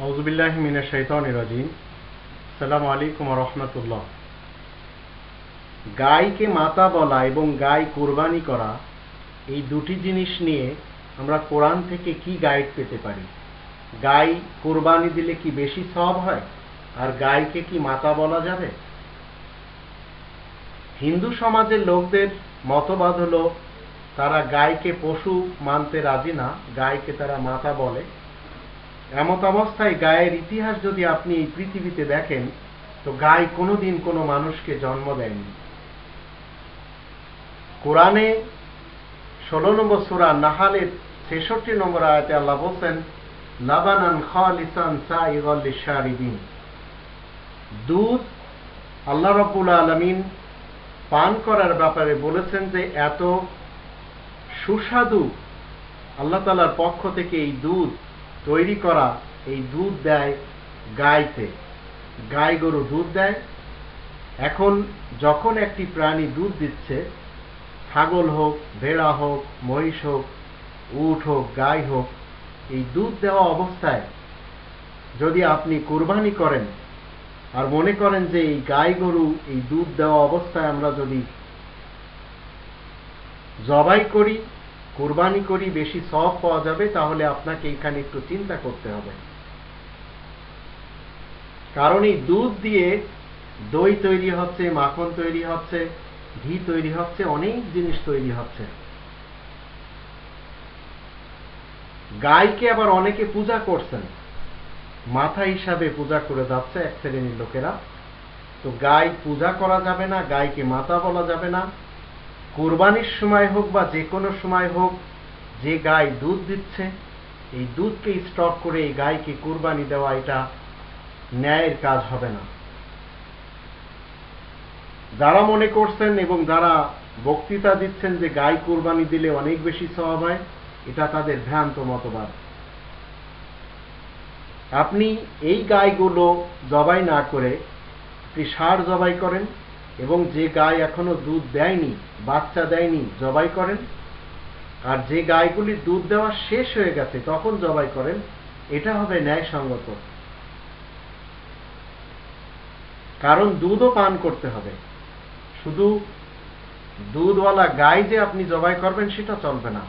আউজুবিল্লাহ মিনা শৈতান রাজিম। সালাম আলাইকুম রহমতুল্লাহ। গাইকে মাতা বলা এবং গাই কোরবানি করা এই দুটি জিনিস নিয়ে আমরা কোরআন থেকে কি গাইড পেতে পারি? গাই কোরবানি দিলে কি বেশি সব হয়? আর গাইকে কি মাতা বলা যাবে? হিন্দু সমাজের লোকদের মতবাদ হলো, তারা গাইকে পশু মানতে রাজি না, গাইকে তারা মাতা বলে। এমত অবস্থায় গায়ের ইতিহাস যদি আপনি এই পৃথিবীতে দেখেন, তো গাই কোনোদিন কোনো মানুষকে জন্ম দেয়নি। কোরআনে ষোলো নম্বর সুরা নাহালের ছেষট্টি নম্বর আয়াতে আল্লাহ বলছেন, লাবানান খালিসান সাইগলিশারিদিন দুধ আল্লাহ রব্বুল আলমিন পান করার ব্যাপারে বলেছেন যে, এত সুস্বাদু আল্লাহ তালার পক্ষ থেকে এই দুধ তৈরি করা এই দুধ দেয় গাইতে। গাই গরু দুধ দেয়। এখন যখন একটি প্রাণী দুধ দিচ্ছে, ছাগল হোক, ভেড়া হোক, মহিষ হোক, উট হোক, গাই হোক, এই দুধ দেওয়া অবস্থায় যদি আপনি কোরবানি করেন আর মনে করেন যে এই গাই গরু এই দুধ দেওয়া অবস্থায় আমরা যদি জবাই করি কোরবানি করি, বেশি সব পাওয়া যাবে, তাহলে আপনাকে এখানে একটু চিন্তা করতে হবে। কারণ এই দুধ দিয়ে দই তৈরি হচ্ছে, মাখন তৈরি হচ্ছে, ঘি তৈরি হচ্ছে, অনেক জিনিস তৈরি হচ্ছে। গাইকে আবার অনেকে পূজা করছেন। মাথা হিসাবে পূজা করে যাচ্ছে এক শ্রেণির লোকেরা। তো গাই পূজা করা যাবে না, গাইকে মাতা বলা যাবে না। কোরবানির সময় হোক বা যে কোনো সময় হোক, যে গাই দুধ দিচ্ছে, এই দুধকে স্টক করে এই গাইকে কোরবানি দেওয়া এটা ন্যায়ের কাজ হবে না। যারা মনে করছেন এবং যারা বক্তৃতা দিচ্ছেন যে গাই কোরবানি দিলে অনেক বেশি স্বভাব হয়, এটা তাদের ভ্রান্ত মতবাদ। আপনি এই গাইগুলো জবাই না করে আপনি সার জবাই করেন এবং যে গাই এখনও দুধ দেয়নি, বাচ্চা দেয়নি, জবাই করেন? আর যে গাইগুলি দুধ দেওয়া শেষ হয়ে গেছে, তখন জবাই করেন? এটা হবে ন্যায়সঙ্গত। কারণ দুধও পান করতে হবে। শুধু দুধওয়ালা গাই যে আপনি জবাই করবেন, সেটা চলবে না।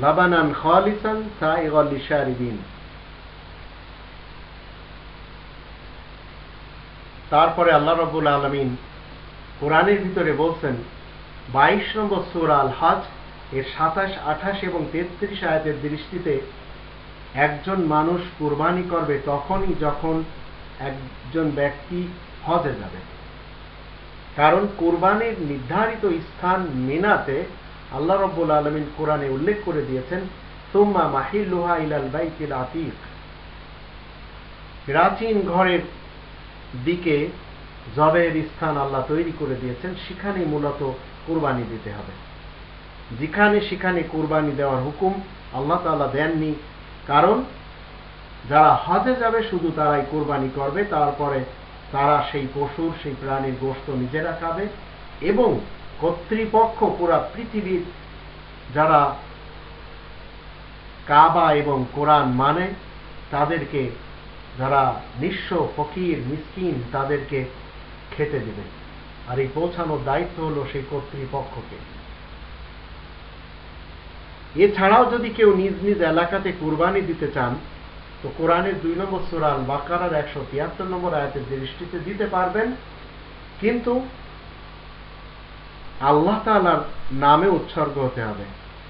লাবানান খালিসান সাইগলিশারিদিন তারপরে আল্লাহ রব্বুল আলমিন কোরআনের ভিতরে বলছেন, বাইশ নম্বর সুরা আল হজ এর সাতাশ, আঠাশ এবং তেত্রিশ আয়াতের দৃষ্টিতে একজন মানুষ কুরবানি করবে তখনই যখন একজন ব্যক্তি হজে যাবে। কারণ কোরবানির নির্ধারিত স্থান মিনাতে আল্লাহ রব্বুল আলমিন কোরআনে উল্লেখ করে দিয়েছেন তুম্মা মাহিল্লুহা ইলাল বাইতিল আতিক। প্রাচীন ঘরের দিকে জবের স্থান আল্লাহ তৈরি করে দিয়েছেন সেখানে মূলত কোরবানি দিতে হবে। যেখানে সেখানে কোরবানি দেওয়ার হুকুম আল্লাহ তাআলা দেননি। কারণ যারা হজে যাবে শুধু তারাই কোরবানি করবে, তারপরে তারা সেই পশুর, সেই প্রাণীর গোস্ত নিজেরা খাবে এবং কর্তৃপক্ষ পুরা পৃথিবীর যারা কাবা এবং কোরআন মানে তাদেরকে যারা নিঃস্ব, ফকির, মিসকিন তাদেরকে খেতে দেবে। আর এই পৌঁছানোর দায়িত্ব হলো সেই কর্তৃপক্ষকে। এছাড়াও যদি কেউ নিজ নিজ এলাকাতে কুরবানি দিতে চান, তো কোরআনের দুই নম্বর সুরাল বাকারার একশো তিয়াত্তর নম্বর আয়াতের দৃষ্টিতে দিতে পারবেন। কিন্তু আল্লাহ তালার নামে উৎসর্গ হতে হবে।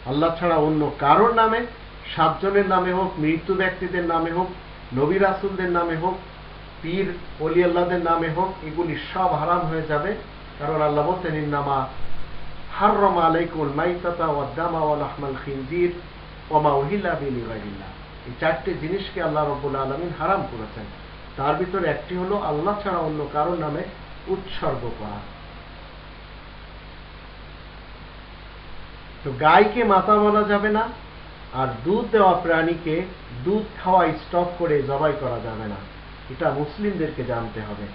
আল্লাহ ছাড়া অন্য কারোর নামে, সাতজনের নামে হোক, মৃত্যু ব্যক্তিদের নামে হোক নবী রাসুলদের নামে হোক, পীর অলি আল্লাহদের নামে হোক, এগুলি সব হারাম হয়ে যাবে। কারণ আল্লাহ বলছেন নামা হাররম আলাইকুল মাইতাতা ওয়াদ্দামা ওয়াল আহমাল খিনজির ওমা উহিল্লা বিলি গাইরিল্লাহ। এই চারটে জিনিসকে আল্লাহ রব্বুল আলমিন হারাম করেছেন। তার ভিতরে একটি হলো আল্লাহ ছাড়া অন্য কারোর নামে উৎসর্গ করা। তো গাইকে মাতা বলা যাবে না আর দুধ দেওয়া প্রাণীকে দুধ খাওয়া স্টক করে জবাই করা যাবে না। এটা মুসলিমদেরকে জানতে হবে।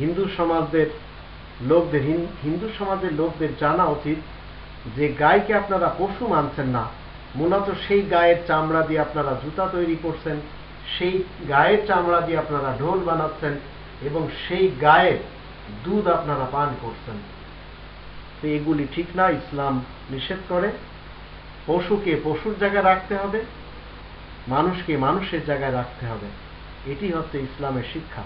হিন্দু সমাজদের লোকদের হিন্দু সমাজের লোকদের জানা উচিত যে গাইকে আপনারা পশু মানছেন না। মূলত সেই গায়ের চামড়া দিয়ে আপনারা জুতা তৈরি করছেন, সেই গায়ের চামড়া দিয়ে আপনারা ঢোল বানাচ্ছেন এবং সেই গায়ের দুধ আপনারা পান করছেন। তো এগুলি ঠিক না, ইসলাম নিষেধ করে। পশুকে পশুর জায়গায় রাখতে হবে মানুষকে মানুষের জায়গায় রাখতে হবে। এটি হচ্ছে ইসলামের শিক্ষা।